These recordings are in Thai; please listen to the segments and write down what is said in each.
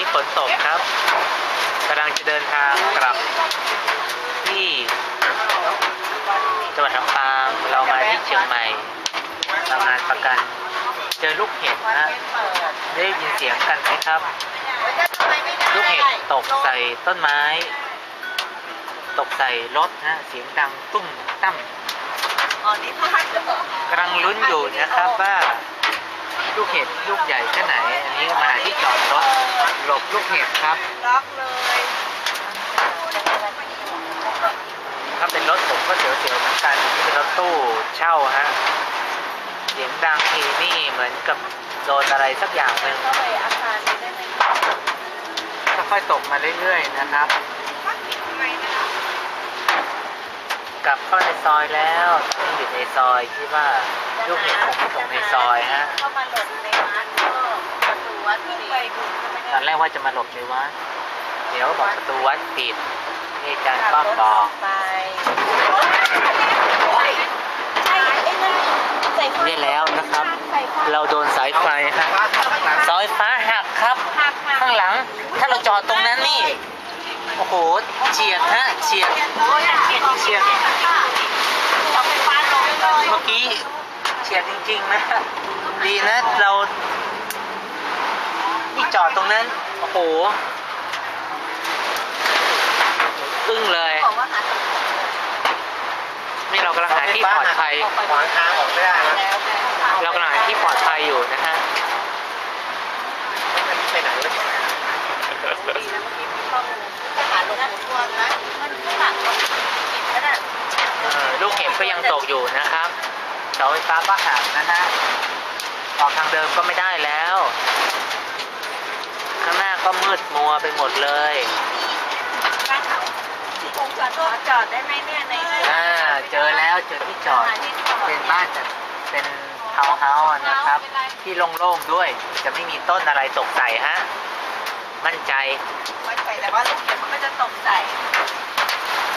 นี้ฝนตกครับกำลังจะเดินทางกลับที่จังหวัดลำปางเรามาที่เชียงใหม่ทำงานประกัน เจอลูกเห็บนะฮะได้ยินเสียงกันไหมครับ ลูกเห็บตกใส่ต้นไม้ ตกใส่รถนะเสียงดังตุ้มตั้มอ๋อนี่พัดเหรอกำลังลุ้นอยู่นะครับว่า ลูกเห็บลูกใหญ่แค่ไหน อันนี้มาหาที่จอดรถหลบลูกเห็บครับ ล็อกเลยถ้าเป็นรถผมก็เสียวๆเหมือนกันนี่เป็นรถตู้เช่าฮะเสียงดังทีนี่เหมือนกับโดนอะไรสักอย่างหนึ่งเข้าไปอาคารนี้ได้ไหมค่อยๆตกมาเรื่อยๆนะครับ พักปิดทำไมนะ กลับเข้าในซอยแล้วตอนนี้อยู่ในซอยคิดว่าลูกเห็บคงไม่ตกในซอยฮะเข้ามาหลบในวัดก็ประตูวัดขึ้นไปดูก็ไม่ตได้อนแรกว่าจะมาหลบในวัดเดี๋ยวบอกประตูวัดปิดนี่อาจารย์ป้อมบอกไปใช่ไอ้นั่นใส่ไฟนี่แล้วนะครับใส่ไฟเราโดนสายไฟฮะสายฟ้าหักครับหักหักข้างหลัง ถ้าเราจอดตรงนั้นนี่ โอ้โหเฉียดฮะเฉียดเฉียดเฉียดเมื่อกี้เฉียดจริงๆนะดีนะเรานี่จอดตรงนั้น โอ้โหอึ้งเลย นี่เรากำลังหาที่ปลอดภัยขวางทางออกไม่ได้นะแล้วเรากำลังหาที่ปลอดภัยอยู่นะฮะ ไม่รู้ไปไหนเลย ดีนะ เมื่อกี้มีข้อมูลทหารลงหมุนวนนะมันข้างหลังเราปิดแล้วน่ะเออลูกเห็บก็ยังตกอยู่นะครับเสาไฟฟ้าก็หักนะฮะออกทางเดิมก็ไม่ได้แล้ว ข้างหน้าก็มืดมัวไปหมดเลยบ้านเขาคงจอดรถจอดได้ไหมเนี่ยในอ่าเจอแล้วเจอที่จอด เป็นบ้านจัดเป็นทาวน์เฮาส์นะครับ ที่โล่งๆด้วย จะไม่มีต้นอะไรตกใส่ฮะ มั่นใจไม่ใช่แต่ว่าลูกเห็บมันก็จะตกใส่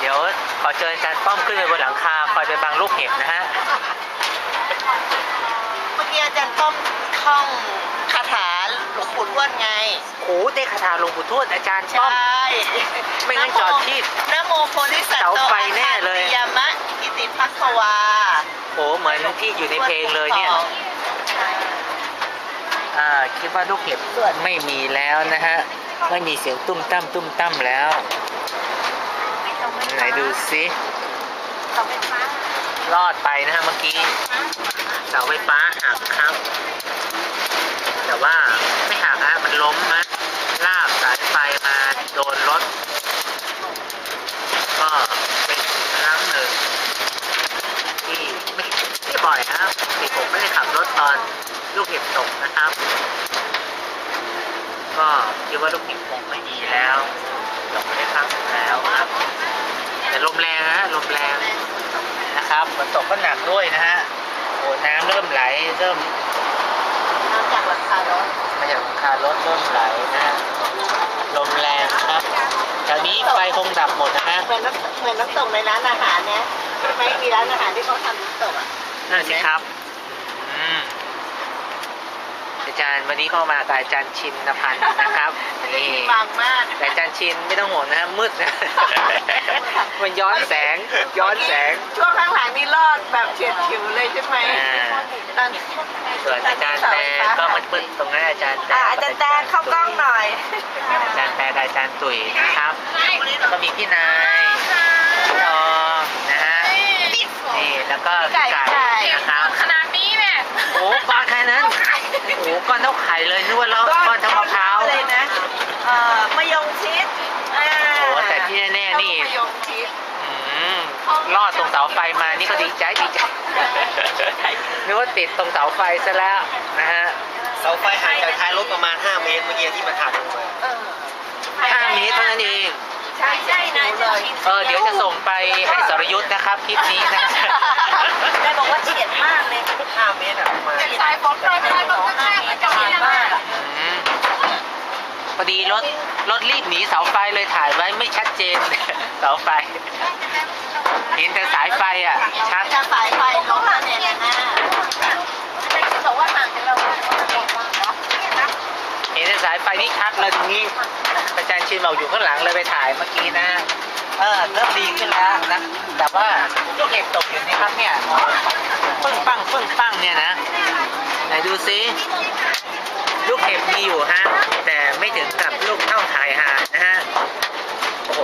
เดี๋ยวขอเชิญอาจารย์ป้อมขึ้นไปบนหลังคาคอยไปบังลูกเห็บนะฮะ เมื่อกี้อาจารย์ต้อมท่องคาถาหลวงปู่ทวดไง โอ้ได้คาถาหลวงปู่ทวดอาจารย์ใชป้อม่ไม่งั้นจอดที่นะโมโพธิสัตว์เสาไฟแน่เลยยามะกิติพักวาโอ้เหมือนที่อยู่ในเพลงเลยเนี่ยอ่า คิดว่าลูกเห็บไม่มีแล้วนะฮะไม่มีเสียงตุ้มตั้มตุ้มตั้มแล้วไหนดูซิเสาไฟฟ้ารอดไปนะฮะเมื่อกี้เสาไฟฟ้าหักครับ แต่ว่าไม่หักฮะมันล้มฮะลากสายไฟมาโดนรถ ก็เป็นครั้งหนึ่ง ที่ไม่ไม่บ่อยนะครับที่ผมไม่ได้ขับรถตอน ลูกเห็บตกนะครับ ก็คิดว่าลูกเห็บคงไม่มีแล้วตกไปได้ครั้งหนึ่งแล้วครับ แต่ลมแรงนะฮะลมแรงนะครับฝนตกก็หนักด้วยนะฮะโอ้น้ำเริ่มไหลเริ่มน้ำจากหลังคารถมาจากหลังคารถเริ่มไหลนะฮะลมแรงครับแถวนี้ไฟคงดับหมดนะฮะเหมือนน้ำเหมือนน้ำตกในร้านอาหารเนี่ยใช่ไหมมีร้านอาหารที่เขาทำน้ำตกอะนั่นสิครับอืม อาจารย์วันนี้ก็มากับอาจารย์ชินนพันธ์นะครับนี่บางมากแต่อาจารย์ชินไม่ต้องห่วงนะฮะมืดนะมันย้อนแสงย้อนแสงช่วงข้างหลังนี่รอดแบบเฉียดฉิวเลยใช่ไหมอ่าตอนส่วนอาจารย์แต่ก็มืดๆตรงนั้นอาจารย์แต่อะอาจารย์แตงเข้ากล้องหน่อย อาจารย์แต่กับอาจารย์ตุ๋ยนะครับแล้วก็มีพี่นายพี่ทองนะฮะนี่แล้วก็พี่ไก่นะครับ ขนาดนี้เนี่ย โอ้ก้อนแค่นั้นโอ้ ก้อนเท่าไข่เลยนึกว่าเราก้อนเท่ามะพร้าวเลยนะเอ่อมะยงชิดอ่าโอ้แต่ที่แน่ๆนี่มะยงชิดอืมลอดตรงเสาไฟมานี่ก็ดีใจดีใจนึกว่าติดตรงเสาไฟซะแล้วนะฮะเสาไฟห่างจากท้ายรถประมาณ 5 เมตรเมื่อกี้ที่มันหักลงมาเออห้าเมตรเท่านั้นเอง ใช่ใช่นะเลยเออเดี๋ยวจะส่งไปให้สรยุทธ์นะครับคลิปนี้นะแม่บอกว่าเฉียดมากเลย5เมตรอะประมาณสายฝนโปรยปลายมันก็แคบมันจะเฉียดมากอืมพอดีรถรถรีบหนีเสาไฟเลยถ่ายไว้ไม่ชัดเจน เสาไฟ เห็นแต่สายไฟอะ ชัด จะสายไฟลงมาเนี่ยนะแต่คิดบอกว่าห่างจากเรา เห็นแต่ สายไฟนี่ชัดเลยตรงนี้อาจารย์ชินบอกอยู่ข้างหลังเลยไปถ่ายเมื่อกี้นะเออเริ่มดีขึ้นแล้วนะแต่ว่าลูกเห็บตกอยู่นี่ครับเนี่ยปึ้งปังปึ้งปังเนี่ยนะไหนดูซิลูกเห็บมีอยู่ฮะแต่ไม่ถึงกับลูกเท่าถ่ายหานะฮะโอ้โห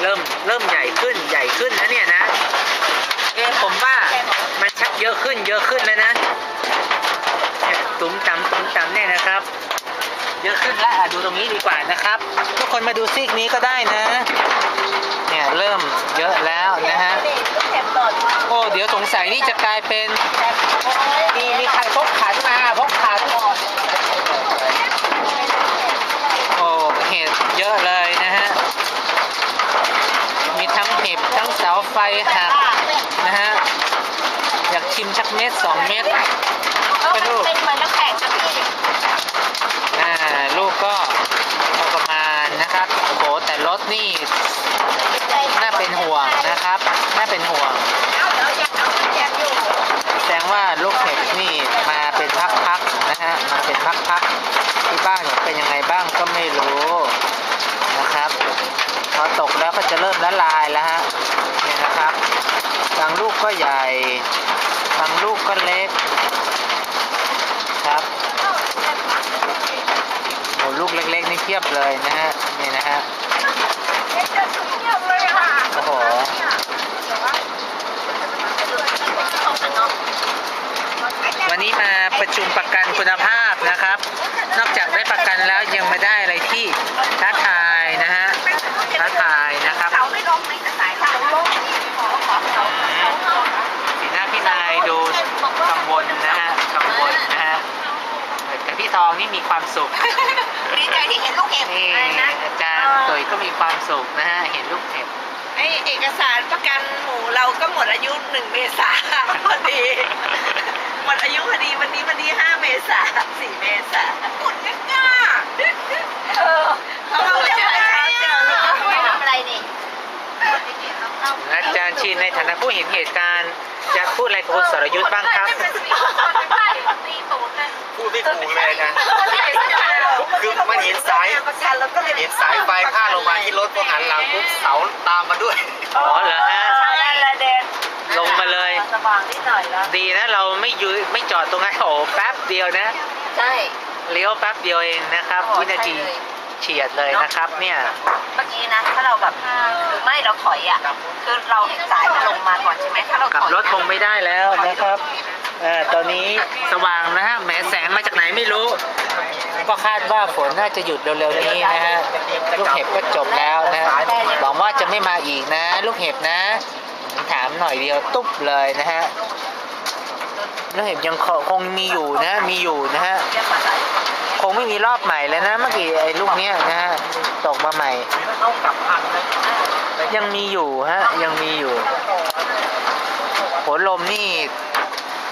เริ่มเริ่มใหญ่ขึ้นใหญ่ขึ้นนะเนี่ยนะเอ๊ะผมว่ามันชักเยอะขึ้นเยอะขึ้นแล้วนะตุ้มตำตุ้มตำเนี่ยนะครับ เยอะขึ้นแล้วอะดูตรงนี้ดีกว่านะครับ ทุกคนมาดูซีกนี้ก็ได้นะ เนี่ยเริ่มเยอะแล้วนะฮะลูกเห็บตดโอ้เดี๋ยวสงสัยนี่จะกลายเป็นมีมีใครพกขันมาพกขันโอ้เห็ดเยอะเลยนะฮะ มีทั้งเห็บทั้งเสาไฟหักนะฮะอยากชิมชักเม็ดสองเม็ดก็มันเป็นเหมือนน้ำแข็งครับพี่อ่าลูกก็พอประมาณนะครับโอ้โหแต่รถนี่น่าเป็นห่วงนะครับน่าเป็นห่วงเอาเดี๋ยวอยากเอาแจกอยู่แสดงว่าลูกเห็บนี่มาเป็นพักๆนะฮะมาเป็นพักๆที่บ้านผมเป็นยังไงบ้างก็ไม่รู้นะครับ พอตกแล้วก็จะเริ่มละลายแล้วฮะเนี่ยนะครับ บางลูกก็ใหญ่ บางลูกก็เล็ก ครับโอ้ลูกเล็กๆนี่เทียบเลยนะฮะนี่นะฮะโอ้โหวันนี้มาประชุมประกันคุณภาพนะครับ นอกจากได้ประกันแล้วยังมาได้อะไรที่ท้าทายนะฮะ ท้าทายนะครับ เสาไม่ลงไม่จะสายเสาลงขอขอเสาเสาสีหน้าพี่นายดูกังวลนะฮะ กังวลนะฮะ แต่พี่ทองนี่มีความสุข ดีใจที่เห็นลูกเห็บนี่อะไรนะอาจารย์ตุ๋ยก็มีความสุขนะฮะ เห็นลูกเห็บไอเอกสารประกันหมู่เราก็หมดอายุหนึ่งเมษาพอดี หมดอายุพอดีวันนี้วันที่ห้าเมษาสี่เมษาหมดกันก้าเออเขาเจออะไรเจอเลยทำอะไรนี่ อาจารย์ชินในฐานะผู้เห็นเหตุการณ์จะพูดอะไรกับคุณสรยุทธ์บ้างครับ พูดไม่ถูกเลยนะ คือมันเห็นสายประกันแล้วก็เลยเห็นสายไฟพาดลงมาที่รถพอหันหลังปุ๊บเสาตามมาด้วย อ๋อเหรอฮะใช่ละเดนลงมาเลยสว่างนิดหน่อยแล้วดีนะเราไม่ยืนไม่จอดตรงนั้นโอ้โหแป๊บเดียวนะ ใช่ เลี้ยวแป๊บเดียวเองนะครับวินาที เฉียดเลยนะครับเนี่ยเมื่อกี้นะถ้าเราแบบหรือไม่เราถอยอะคือเราเห็นสายมันลงมาก่อนใช่ไหมถ้าเราถกลับอยรถคงไม่ได้แล้วนะครับเอ่อตอนนี้สว่างนะฮะแหมแสงมาจากไหนไม่รู้ ก็คาดว่าฝนน่าจะหยุดเร็วๆนี้นะฮะลูกเห็บก็จบแล้วนะหวังว่าจะไม่มาอีกนะ ลูกเห็บนะผมถามหน่อยเดียวตุ๊บเลยนะฮะลูกเห็บยังคงมีอยู่นะ มีอยู่นะฮะ คงไม่มีรอบใหม่แล้วนะ เมื่อกี้ไอ้ลูกเนี้ยนะฮะตกมาใหม่ ยังมีอยู่ฮะ ยังมีอยู่โหลมนี่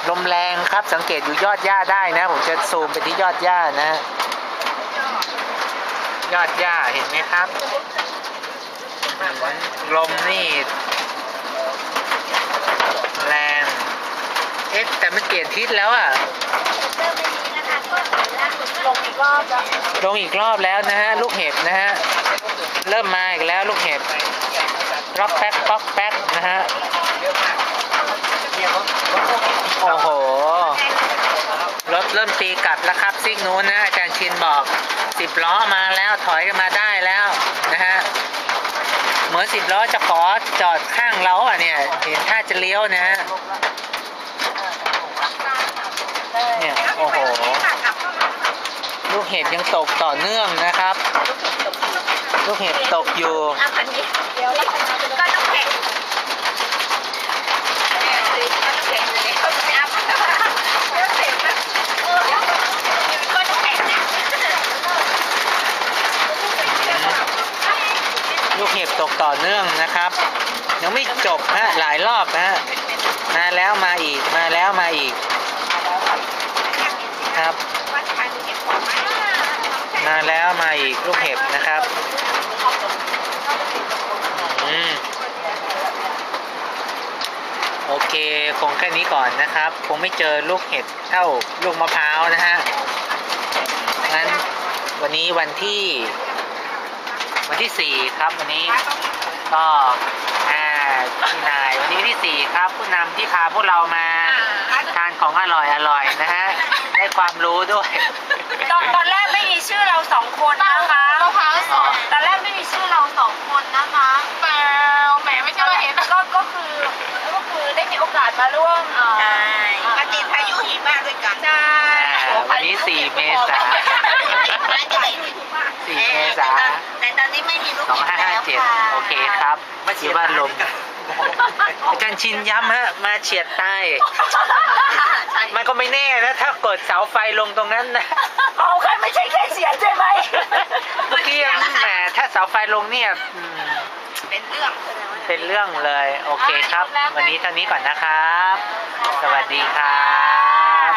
ลมแรงครับสังเกตอยู่ยอดหญ้าได้นะ ผมจะซูมไปที่ยอดหญ้านะ ยอดหญ้าเห็นไหมครับ ลมนี่แรง เอ๊ะแต่มันเปลี่ยนทิศแล้วอะ ลงอีกรอบแล้วนะฮะลูกเห็บนะฮะเริ่มมาอีกแล้วลูกเห็บรอบแป๊กป๊อกแป๊กนะฮะโอ้โหรถเริ่มตีกลับแล้วครับซิกนู้นนะอาจารย์ชินบอกสิบล้อมาแล้วถอยกันมาได้แล้วนะฮะเหมือนสิบล้อจะขอจอดข้างเราอะเนี่ยเห็นท่าจะเลี้ยวนะฮะ เนี่ย โอ้โห ลูกเห็บยังตกต่อเนื่องนะครับ ลูกเห็บตกอยู่อะคันนี้เดี๋ยวแล้วก็น้ำแข็งเนี่ยคือน้ำแข็งอยู่ในข้าวแช่น้ำแข็งนะเออก็น้ำแข็งนะลูกเห็บตกต่อเนื่องนะครับ ยังไม่จบฮะหลายรอบฮะมาแล้วมาอีกมาแล้วมาอีก ครับวัดชายเก็บของไหมมาแล้วมาอีกลูกเห็บนะครับอืมโอเค คงแค่นี้ก่อนนะครับ คงไม่เจอลูกเห็บเท่าลูกมะพร้าวนะฮะงั้นวันนี้วันที่ วันที่สี่ครับวันนี้ก็อ่า พี่นายวันนี้วันที่สี่ครับผู้นำที่พาพวกเรามาทานของอร่อยอร่อยนะฮะได้ความรู้ด้วย ตอนตอนแรกไม่มีชื่อเราสองคนนะคะมะพร้าวสด ตอนแรกไม่มีชื่อเราสองคนนะคะเปล่าแหมไม่ใช่ว่าเห็นก็ก็คือก็คือได้มีโอกาสมาร่วมเอ่อ มาตีพายุหิมะด้วยกัน ใช่ วันนี้สี่เมษาสี่เมษาแต่ตอนนี้ไม่มีลูกสองห้าห้าเจ็ดโอเคครับถือว่าลม อาจารย์ชินย้ำฮะ มาเฉียดใต้ มันก็ไม่แน่นะ ถ้าเกิดเสาไฟลงตรงนั้นนะ เอาใครไม่ใช่แค่เสียงใช่ไหมเมื่อกี้ยังแหมถ้าเสาไฟลงเนี่ยอืมเป็นเรื่องเป็นเรื่องเลย โอเคครับ วันนี้เท่านี้ก่อนนะครับ สวัสดีครับ